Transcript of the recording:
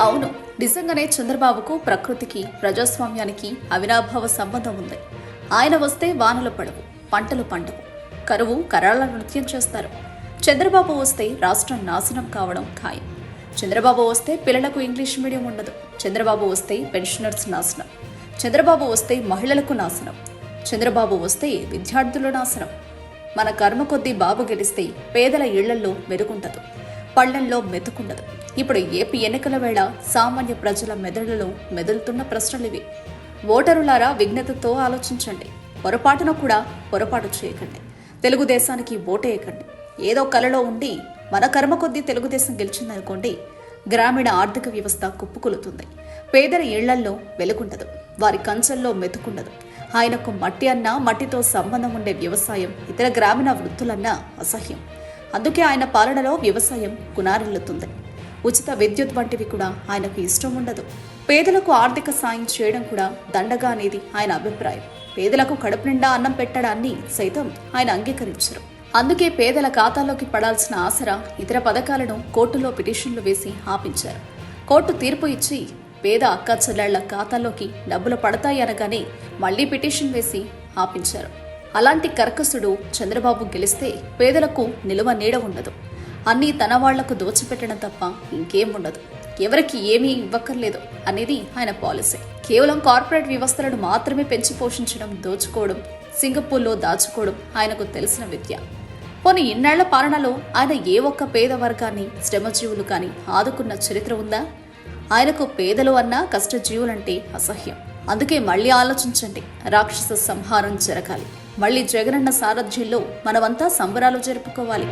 అవును నిజంగానే చంద్రబాబుకు ప్రకృతికి ప్రజాస్వామ్యానికి అవినాభావ సంబంధం ఉంది. ఆయన వస్తే వానలు పడవు పంటలు పండవు. కరువు కరాళ నృత్యం చేస్తారు. చంద్రబాబు వస్తే రాష్ట్రం నాశనం కావడం ఖాయం. చంద్రబాబు వస్తే పిల్లలకు ఇంగ్లీష్ మీడియం ఉండదు. చంద్రబాబు వస్తే పెన్షనర్స్ నాశనం. చంద్రబాబు వస్తే మహిళలకు నాశనం. చంద్రబాబు వస్తే విద్యార్థుల నాశనం. మన కర్మ కొద్దీ బాబు గెలిస్తే పేదల ఇళ్ళల్లో మెరుగుంటదు పళ్ళల్లో మెతుకుండదు ఇప్పుడు ఏపీ ఎన్నికల వేళ సామాన్య ప్రజల మెదడులలో మెదులుతున్న ప్రశ్నలివి ఓటరులారా విఘ్నతతో ఆలోచించండి. పొరపాటున కూడా పొరపాటు చేయకండి. తెలుగుదేశానికి ఓటేయకండి. ఏదో కలలో ఉండి మన కర్మ కొద్దీ తెలుగుదేశం గెలిచిందనుకోండి గ్రామీణ ఆర్థిక వ్యవస్థ కుప్పుకొలుతుంది. పేదల ఇళ్ళల్లో వెలుగుండదు. వారి కంచెల్లో మెతుకుండదు ఆయనకు మట్టి అన్నా మట్టితో సంబంధం ఉండే వ్యవసాయం ఇతర గ్రామీణ వృత్తులన్నా అసహ్యం. అందుకే ఆయన పాలనలో వ్యవసాయం కునారిల్లుతుంది. ఉచిత విద్యుత్ వంటివి కూడా ఆయనకు ఇష్టం ఉండదు. పేదలకు ఆర్థిక సాయం చేయడం కూడా దండగా అనేది ఆయన అభిప్రాయం. పేదలకు కడుపు నిండా అన్నం పెట్టడాన్ని సైతం ఆయన అంగీకరించరు. అందుకే పేదల ఖాతాలోకి పడాల్సిన ఆసరా ఇతర పథకాలను కోర్టులో పిటిషన్లు వేసి ఆపించారు. కోర్టు తీర్పు ఇచ్చి పేద అక్క చెల్లెళ్ళ ఖాతాలోకి డబ్బులు పడతాయి అనగానే మళ్ళీ పిటిషన్ వేసి ఆపించారు. అలాంటి కర్కసుడు చంద్రబాబు గెలిస్తే పేదలకు నిలువ నీడ ఉండదు. అన్నీ తన వాళ్ళకు దోచిపెట్టడం తప్ప ఇంకేం ఉండదు. ఎవరికి ఏమీ ఇవ్వక్కర్లేదు అనేది ఆయన పాలసీ. కేవలం కార్పొరేట్ వ్యవస్థలను మాత్రమే పెంచి పోషించడం దోచుకోవడం సింగపూర్లో దాచుకోవడం ఆయనకు తెలిసిన విద్య. పోనీ ఇన్నాళ్ళ పాలనలో ఆయన ఏ ఒక్క పేద వర్గాన్ని శ్రమజీవులు కానీ ఆదుకున్న చరిత్ర ఉందా? ఆయనకు పేదలు అన్నా కష్టజీవులంటే అసహ్యం. అందుకే మళ్ళీ ఆలోచించండి. రాక్షస సంహారం జరగాలి. మళ్ళీ జగనన్న సారథ్యంలో మనమంతా సంబరాలు జరుపుకోవాలి.